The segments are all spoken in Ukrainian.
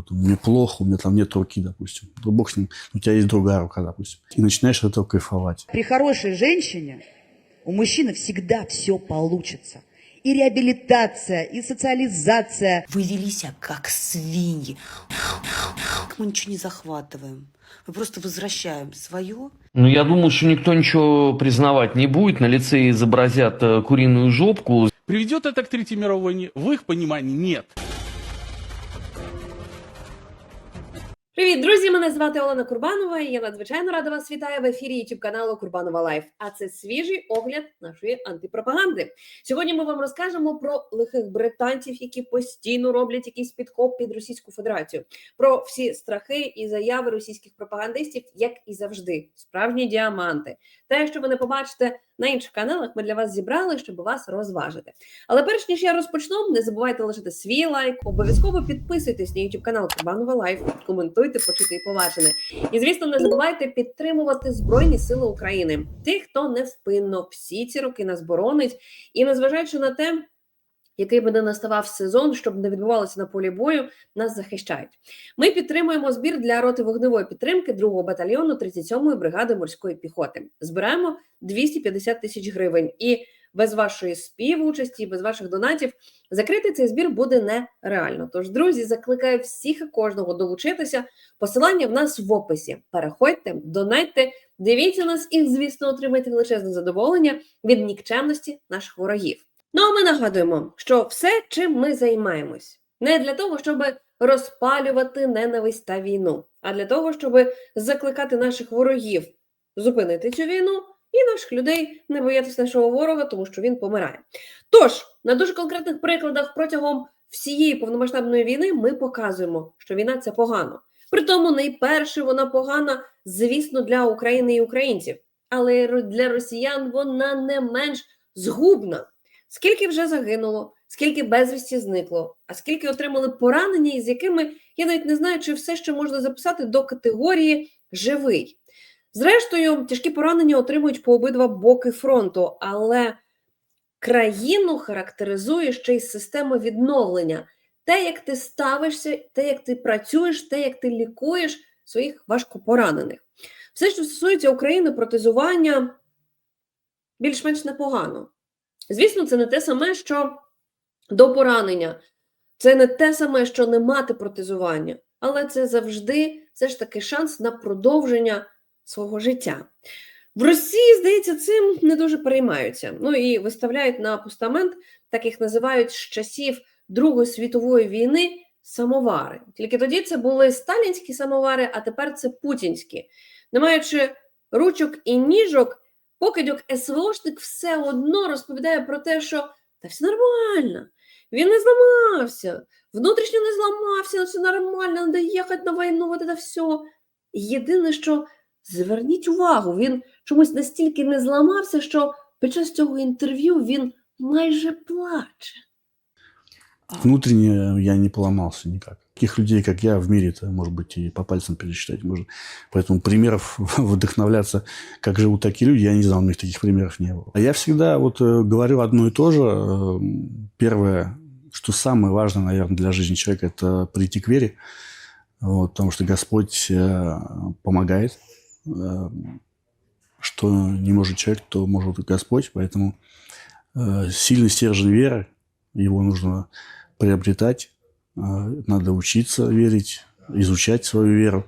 вот мне плохо, у меня там нет руки, допустим. Ну, бог с ним, у тебя есть другая рука, допустим. И начинаешь от этого кайфовать. При хорошей женщине у мужчины всегда все получится. И реабилитация, и социализация. Вы вели себя как свиньи. Мы ничего не захватываем. Мы просто возвращаем свое. Ну, я думаю, что никто ничего признавать не будет. На лице изобразят э, куриную жопку. Приведет это к Третьей мировой войне? В их понимании нет. Привіт, друзі! Мене звати Олена Курбанова. і Я надзвичайно рада вас вітаю в ефірі youtube каналу Курбанова Лайф. А це свіжий огляд нашої антипропаганди. Сьогодні ми вам розкажемо про лихих британців, які постійно роблять якийсь підкоп під Російську Федерацію, про всі страхи і заяви російських пропагандистів, як і завжди, справжні діаманти. Те, що ви не побачите на інших каналах, ми для вас зібрали, щоб вас розважити. Але перш ніж я розпочну, не забувайте лишити свій лайк, обов'язково підписуйтесь на YouTube канал Кабанова Лайф, коментуйте, почути і поважене. І звісно, не забувайте підтримувати Збройні Сили України, тих, хто невпинно всі ці роки нас боронить, і незважаючи на те. Який би не наставав сезон, щоб не відбувалося на полі бою, нас захищають. Ми підтримуємо збір для роти вогневої підтримки 2-го батальйону 37-ї бригади морської піхоти. Збираємо 250 тисяч гривень. І без вашої співучасті, без ваших донатів закрити цей збір буде нереально. Тож, друзі, закликаю всіх і кожного долучитися. Посилання в нас в описі. Переходьте, донайте, дивіться нас і, звісно, отримайте величезне задоволення від нікчемності наших ворогів. Ну а ми нагадуємо, що все, чим ми займаємось, не для того, щоб розпалювати ненависть та війну, а для того, щоб закликати наших ворогів зупинити цю війну і наших людей не боятися нашого ворога, тому що він помирає. Тож на дуже конкретних прикладах протягом всієї повномасштабної війни ми показуємо, що війна це погано. Притому найперше вона погана, звісно, для України і українців, але для росіян вона не менш згубна. Скільки вже загинуло, скільки безвісті зникло, а скільки отримали поранення, із якими я навіть не знаю, чи все ще можна записати до категорії живий. Зрештою, тяжкі поранення отримують по обидва боки фронту, але країну характеризує ще й система відновлення. Те, як ти ставишся, те, як ти працюєш, те, як ти лікуєш своїх важкопоранених. Все, що стосується України, протезування більш-менш непогано. Звісно, це не те саме, що до поранення, це не те саме, що не мати протезування, але це завжди все ж таки шанс на продовження свого життя. В Росії, здається, цим не дуже переймаються. Ну і виставляють на постамент, так їх називають з часів Другої світової війни самовари. Тільки тоді це були сталінські самовари, а тепер це путінські. Не маючи ручок і ніжок, покидьок СВОшник все одно розповідає про те, що та все нормально, він не зламався, внутрішньо не зламався, все нормально, треба їхати на війну, це все. Єдине, що зверніть увагу, він чомусь настільки не зламався, що під час цього інтерв'ю він майже плаче. Внутренне я не поломался никак. Таких людей, как я, в мире-то, может быть, и по пальцам пересчитать можно. Поэтому примеров вдохновляться, как живут такие люди, я не знал, у них таких примеров не было. А я всегда вот э, говорю одно и то же. Э, Первое, что самое важное, наверное, для жизни человека, это прийти к вере. Вот, потому что Господь э, помогает. Э, что не может человек, то может Господь. Поэтому э, сильный стержень веры, его нужно приобретать, э, надо учиться верить, изучать свою веру.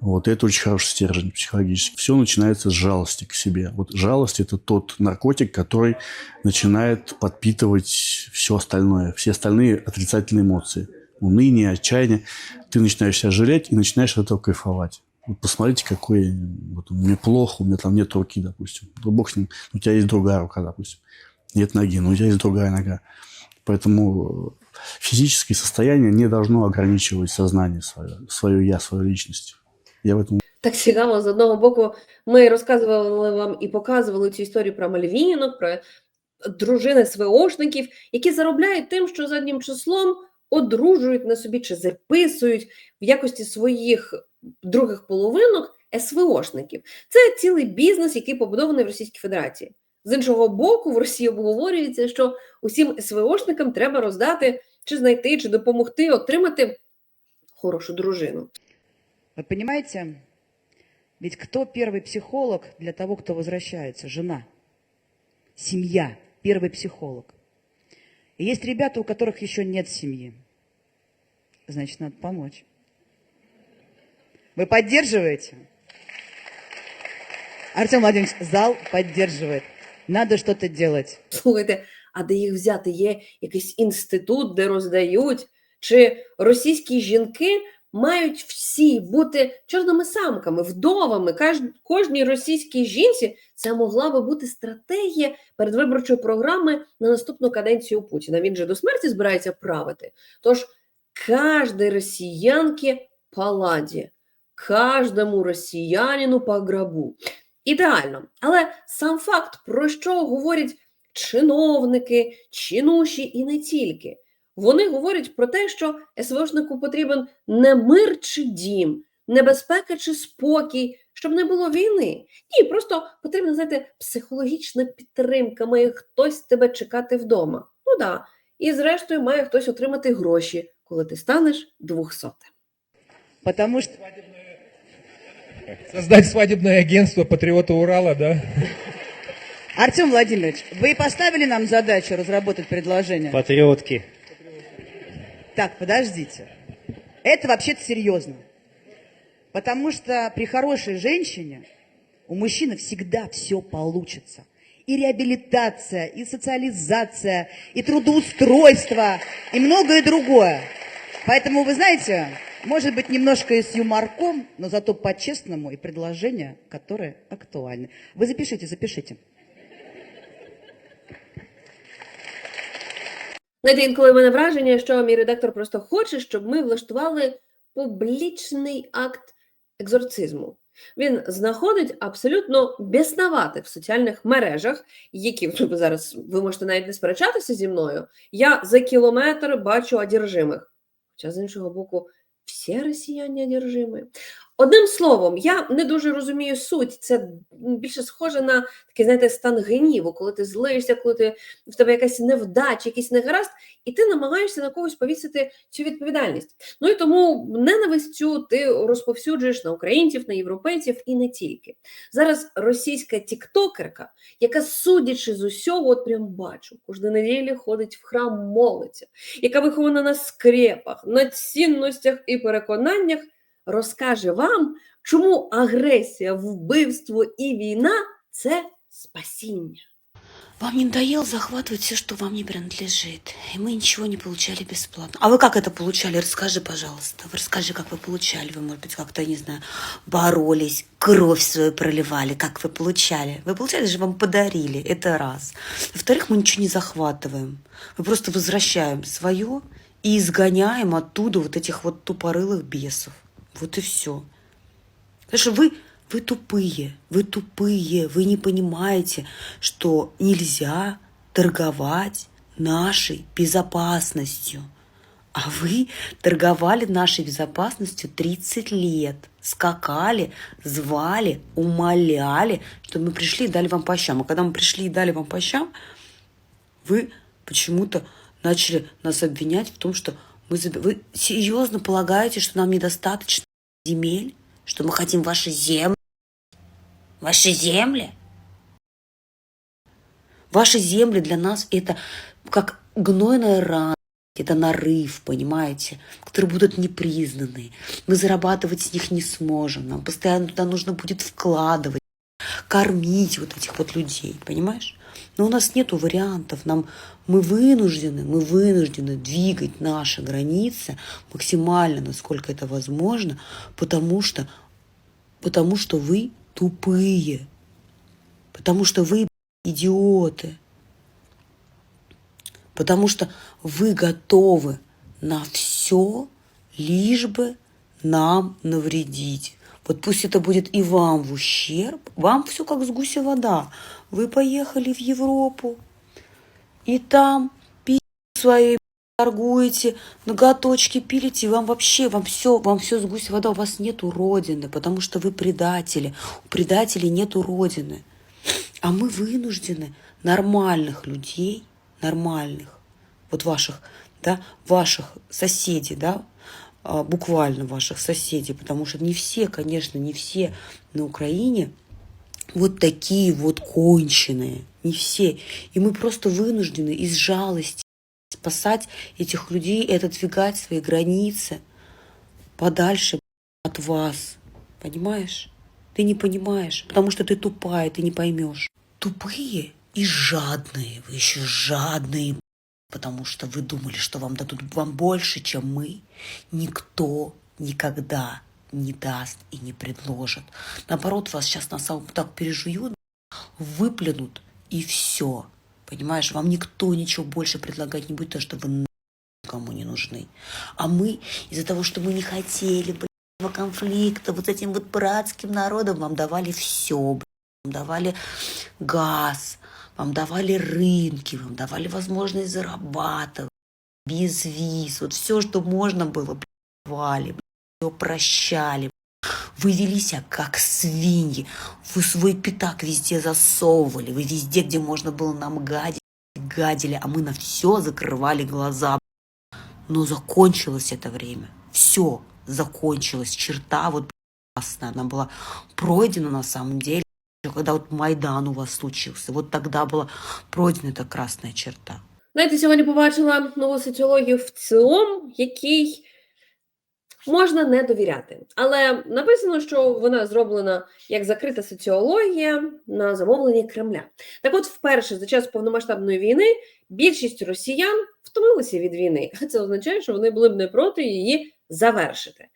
Вот это очень хороший стержень психологический. Все начинается с жалости к себе. Вот жалость – это тот наркотик, который начинает подпитывать все остальное, все остальные отрицательные эмоции. Уныние, отчаяние. Ты начинаешь себя жалеть и начинаешь от этого кайфовать. Вот посмотрите, какой... Вот мне плохо, у меня там нет руки, допустим. Ну, бог с ним. У тебя есть другая рука, допустим. Нет ноги, но у тебя есть другая нога. Поэтому физическое состояние не должно ограничивать сознание свое, свое я, свою личность. Я в этом Так цікаво, з одного боку, ми розказували вам і показували цю історію про мальвінок, про дружини СВОшників, які заробляють тим, що заднім числом одружують на собі чи записують в якості своїх других половинок СВОшників. Це цілий бізнес, який побудований в Російській Федерації. З іншого боку, в Росії обговорюється, що усім СВОшникам треба роздати чи знайти, чи допомогти отримати хорошу дружину. Вы понимаете, ведь кто первый психолог для того, кто возвращается? Жена. Семья. Первый психолог. И есть ребята, у которых еще нет семьи. Значит, надо помочь. Вы поддерживаете? Артем Владимирович, зал поддерживает. Надо что-то делать. Слухайте, а де їх взяти? Є якийсь інститут, де роздають? Чи російські жінки мають всі бути чорними самками, вдовами? Кожній російській жінці це могла би бути стратегія передвиборчої програми на наступну каденцію Путіна. Він же до смерті збирається правити. Тож кожній росіянці паладі, кожному росіянину по грабу. Ідеально. Але сам факт, про що говорять чиновники, чинуші і не тільки. Вони говорять про те, що СВОшнику потрібен не мир чи дім, не безпека чи спокій, щоб не було війни. Ні, просто потрібна, знаєте, психологічна підтримка, має хтось тебе чекати вдома. Ну да. І зрештою має хтось отримати гроші, коли ти станеш двохсотим. Потому что Создать свадебное агентство «Патриоты Урала», да? Артем Владимирович, вы поставили нам задачу разработать предложение? Патриотки. Так, подождите. Это вообще-то серьезно. Потому что при хорошей женщине у мужчины всегда все получится. И реабилитация, и социализация, и трудоустройство, и многое другое. Поэтому, вы знаете, может быть, немножко и с юморком, но зато по-честному и предложения, которые актуальны. Вы запишите, запишите. Знаєте, інколи в мене враження, що мій редактор просто хоче, щоб ми влаштували публічний акт екзорцизму. Він знаходить абсолютно біснаватих в соціальних мережах, які ну, зараз ви можете навіть не сперечатися зі мною. Я за кілометр бачу одержимих. Хоча з іншого боку, всі россияне одержимі. Одним словом, я не дуже розумію суть. Це більше схоже на такий, знаєте, стан гніву, коли ти злишся, коли ти в тебе якась невдача, якийсь негаразд, і ти намагаєшся на когось повісити цю відповідальність. Ну і тому ненависть цю ти розповсюджуєш на українців, на європейців і не тільки. Зараз російська тіктокерка, яка, судячи з усього, от прям бачу, кожної неділі ходить в храм, молиться, яка вихована на скрепах, на цінностях і переконаннях, розкаже вам, чому агресія, вбивство і війна це спасіння. Вам не надоело захватывать все, что вам не принадлежит? И мы ничего не получали бесплатно. А вы как это получали? Расскажи, пожалуйста. Вы расскажи, как вы получали. Вы, может быть, как-то, не знаю, боролись, кровь свою проливали. Как вы получали? Вы получали, же вам подарили. Это раз. Во-вторых, мы ничего не захватываем. Мы просто возвращаем свое и изгоняем оттуда вот этих вот тупорылых бесов. Вот и все. Потому что вы, вы тупые, вы тупые, вы не понимаете, что нельзя торговать нашей безопасностью. А вы торговали нашей безопасностью 30 лет. Скакали, звали, умоляли, чтобы мы пришли и дали вам по щам. А когда мы пришли и дали вам по щам, вы почему-то начали нас обвинять в том, что мы... заб- Вы серьезно полагаете, что нам недостаточно земель? Что мы хотим ваши земли? Ваши земли? Ваши земли для нас это как гнойная рана, это нарыв, понимаете, которые будут непризнаны. Мы зарабатывать с них не сможем. Нам постоянно туда нужно будет вкладывать, кормить вот этих вот людей, понимаешь? Но у нас нету вариантов. Нам мы вынуждены, мы вынуждены двигать наши границы максимально, насколько это возможно, потому что, потому что вы тупые, потому что вы идиоты, потому что вы готовы на все, лишь бы нам навредить. Вот пусть это будет и вам в ущерб, вам все как с гуся вода. Вы поехали в Европу, и там пи свои торгуете, ноготочки пилите, и вам вообще, вам все, вам все с гуся вода, у вас нету родины, потому что вы предатели. У предателей нету родины. А мы вынуждены нормальных людей, нормальных, вот ваших, да, ваших соседей, да, буквально ваших соседей, потому что не все, конечно, не все на Украине вот такие вот конченые, не все. И мы просто вынуждены из жалости спасать этих людей и отодвигать свои границы подальше от вас. Понимаешь? Ты не понимаешь, потому что ты тупая, ты не поймешь. Тупые и жадные. Вы еще жадные, потому что вы думали, что вам дадут вам больше, чем мы. Никто никогда не даст и не предложит. Наоборот, вас сейчас на самом так пережуют, выплюнут и все. Понимаешь, вам никто ничего больше предлагать не будет, потому что вы никому не нужны. А мы из-за того, что мы не хотели блядь, конфликта вот этим вот братским народом, вам давали все, вам давали газ, вам давали рынки, вам давали возможность зарабатывать, без виз, вот все, что можно было, давали, все прощали. Вы вели себя как свиньи. Вы свой пятак везде засовывали. Вы везде, где можно было нам гадить, гадили. А мы на все закрывали глаза. Но закончилось это время. Все закончилось. Черта вот красная. Она была пройдена на самом деле. Когда вот Майдан у вас случился. Вот тогда была пройдена красная черта. Знаєте, сьогодні побачила нову соціологію в цілому, якій можна не довіряти. Але написано, що вона зроблена як закрита соціологія на замовлення Кремля. Так от, вперше за час повномасштабної війни більшість росіян втомилися від війни. А це означає, що вони були б не проти її завершити.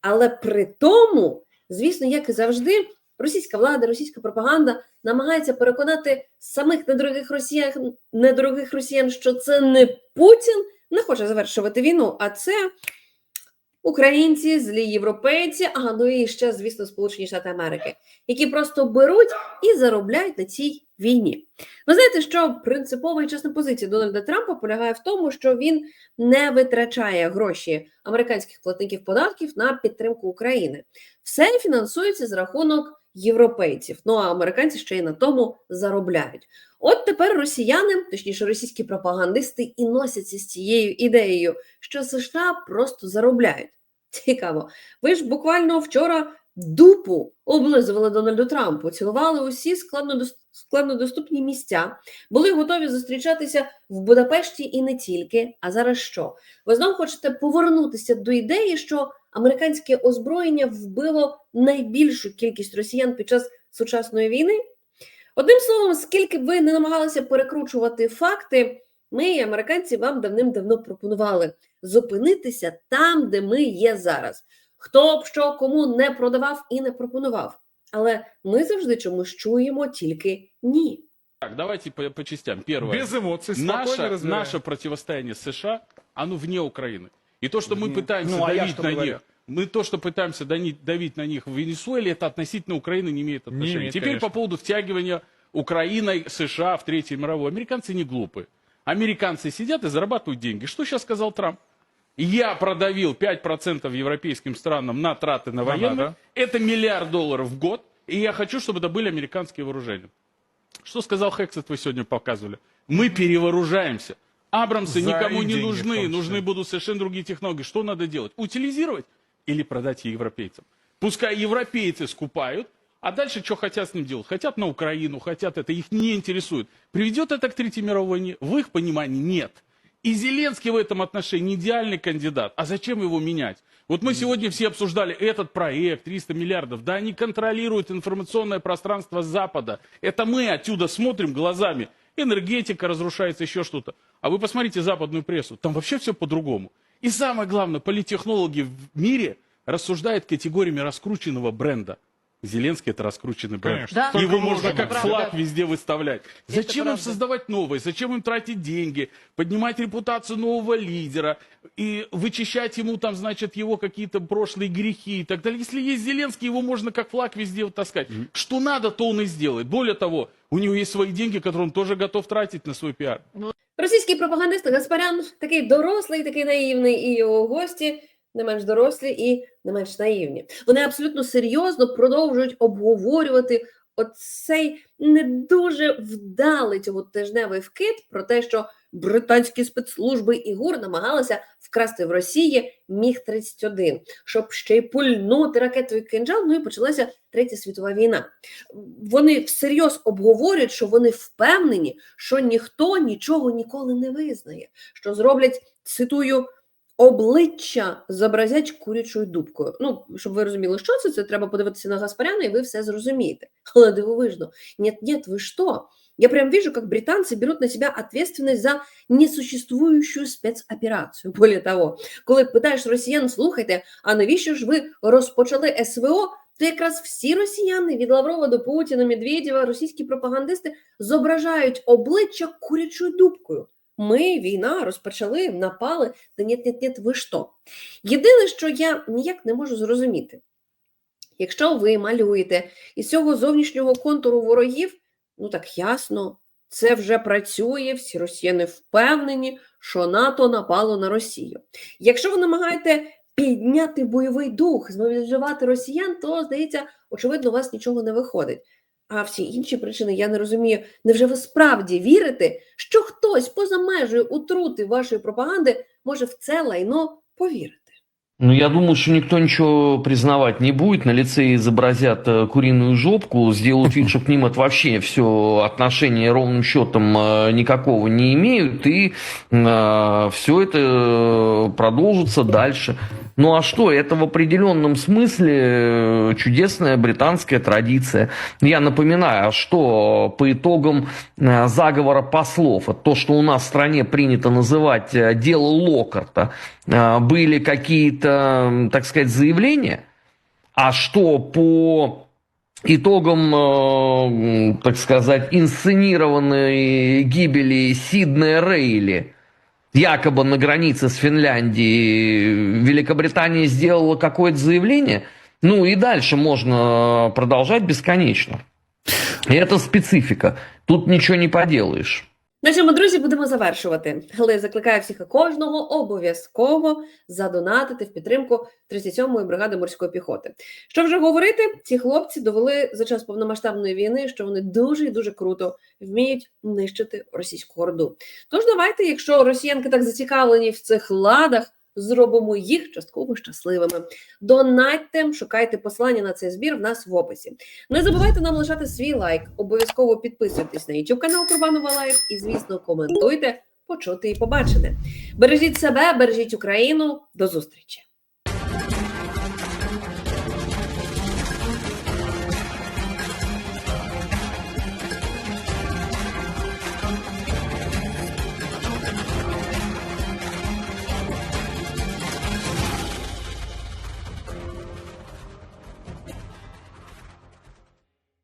Але при тому, звісно, як і завжди, російська влада, російська пропаганда намагається переконати самих недорогих росіян, недорогих росіян, що це не Путін не хоче завершувати війну, а це українці, злі європейці, а ну і ще, звісно, Сполучені Штати Америки, які просто беруть і заробляють на цій війні. Ви знаєте, що принципова і чесна позиція Дональда Трампа полягає в тому, що він не витрачає гроші американських платників податків на підтримку України. Все фінансується з рахунок європейців. Ну а американці ще й на тому заробляють. От тепер росіяни, точніше російські пропагандисти, і носяться з цією ідеєю, що США просто заробляють. Цікаво. Ви ж буквально вчора дупу облизували Дональду Трампу, цілували усі складнодос- складнодоступні місця, були готові зустрічатися в Будапешті і не тільки. А зараз що? Ви знову хочете повернутися до ідеї, що американське озброєння вбило найбільшу кількість росіян під час сучасної війни? Одним словом, скільки б ви не намагалися перекручувати факти, ми, американці, вам давним-давно пропонували зупинитися там, де ми є зараз. Хто б що кому не продавав і не пропонував. Але ми завжди чомусь чуємо тільки ні. Так, давайте по, по частям. Первое. Без эмоций, наше, разбираем. наше противостояние с США, оно вне Украины. И то, что мы пытаемся Ну, а давить что на говорю? них, мы то, что пытаемся давить на них в Венесуэле, это относительно Украины не имеет отношения. имеет, Теперь конечно. по поводу втягивания Украины, США в Третью мировую. Американцы не глупые. Американцы сидят и зарабатывают деньги. Что сейчас сказал Трамп? Я продавил 5% европейским странам на траты на военные. НАТО. Это миллиард долларов в год. И я хочу, чтобы это были американские вооружения. Что сказал Хексет, вы сегодня показывали? Мы перевооружаемся. Абрамсы За никому не деньги, нужны, нужны будут совершенно другие технологии. Что надо делать? Утилизировать или продать европейцам? Пускай европейцы скупают, а дальше что хотят с ним делать? Хотят на Украину, хотят это, их не интересует. Приведет это к Третьей мировой войне? В их понимании нет. И Зеленский в этом отношении идеальный кандидат. А зачем его менять? Вот мы сегодня все обсуждали этот проект, 300 миллиардов. Да они контролируют информационное пространство Запада. Это мы отсюда смотрим глазами. Энергетика разрушается, еще что-то. А вы посмотрите западную прессу. Там вообще все по-другому. И самое главное, политтехнологи в мире рассуждают категориями раскрученного бренда. Зеленский это раскрученный бренд. Конечно. Да. Его Только можно можно, как правда. флаг везде выставлять. Зачем им правда. создавать новые? Зачем им тратить деньги, поднимать репутацию нового лидера и вычищать ему там, значит, его какие-то прошлые грехи и так далее? Если есть Зеленский, его можно как флаг везде вот таскать. Что надо, то он и сделает. Более того, у него есть свои деньги, которые он тоже готов тратить на свой пиар. Російський пропагандист Гаспарян такий дорослий, такий наївний, і його гості Не менш дорослі і не менш наївні. Вони абсолютно серйозно продовжують обговорювати оцей не дуже вдалий цього тижневий вкид про те, що британські спецслужби і ГУР намагалися вкрасти в Росії міг 31 щоб ще й пульнути ракетовий кинджал. Ну і почалася третя світова війна. Вони всерйоз обговорюють, що вони впевнені, що ніхто нічого ніколи не визнає, що зроблять цитую. Обличчя зобразять курячою дубкою. Ну, щоб ви розуміли, що це, це треба подивитися на Гаспаряна, і ви все зрозумієте. Але дивовижно, нет, нет, вы что? Я прям вижу, как британцы берут на себя ответственность за несуществующую спецоперацію. Более того, коли питаєш росіян, слухайте, а навіщо ж ви розпочали СВО? То якраз всі росіяни від Лаврова до Путіна, Медведєва, російські пропагандисти зображають обличчя курячою дубкою. Ми війна розпочали, напали. Та ні, ні, ні, ви що? Єдине, що я ніяк не можу зрозуміти, якщо ви малюєте із цього зовнішнього контуру ворогів, ну так ясно, це вже працює, всі росіяни впевнені, що НАТО напало на Росію. Якщо ви намагаєте підняти бойовий дух, змобілізувати росіян, то здається, очевидно, у вас нічого не виходить. А всі інші причини я не розумію. Невже ви справді вірите, що хтось поза межею утрути вашої пропаганди може в це лайно повірити? Ну, я думаю, что никто ничего признавать не будет. На лице изобразят э, куриную жопку, сделают вид, что к ним это вообще все отношение ровным счетом э, никакого не имеют, и все это э, продолжится дальше. Ну а что, это в определенном смысле э, чудесная британская традиция. Я напоминаю, а что по итогам э, заговора послов, то, что у нас в стране принято называть э, дело Локарта, э, были какие-то, так сказать, заявления, а что по итогам, э, так сказать, инсценированной гибели Сиднея Рейли, якобы на границе с Финляндией, Великобритания сделала какое-то заявление, ну и дальше можно продолжать бесконечно. И это специфика. Тут ничего не поделаешь. На цьому, друзі, будемо завершувати. Але закликаю всіх кожного обов'язково задонатити в підтримку 37-ї бригади морської піхоти. Що вже говорити, ці хлопці довели за час повномасштабної війни, що вони дуже і дуже круто вміють нищити російську орду. Тож давайте, якщо росіянки так зацікавлені в цих ладах, зробимо їх частково щасливими. Донатьте, шукайте посилання на цей збір в нас в описі. Не забувайте нам лишати свій лайк, обов'язково підписуйтесь на YouTube канал Курбанова Лайф і, звісно, коментуйте, почути і побачити. Бережіть себе, бережіть Україну. До зустрічі!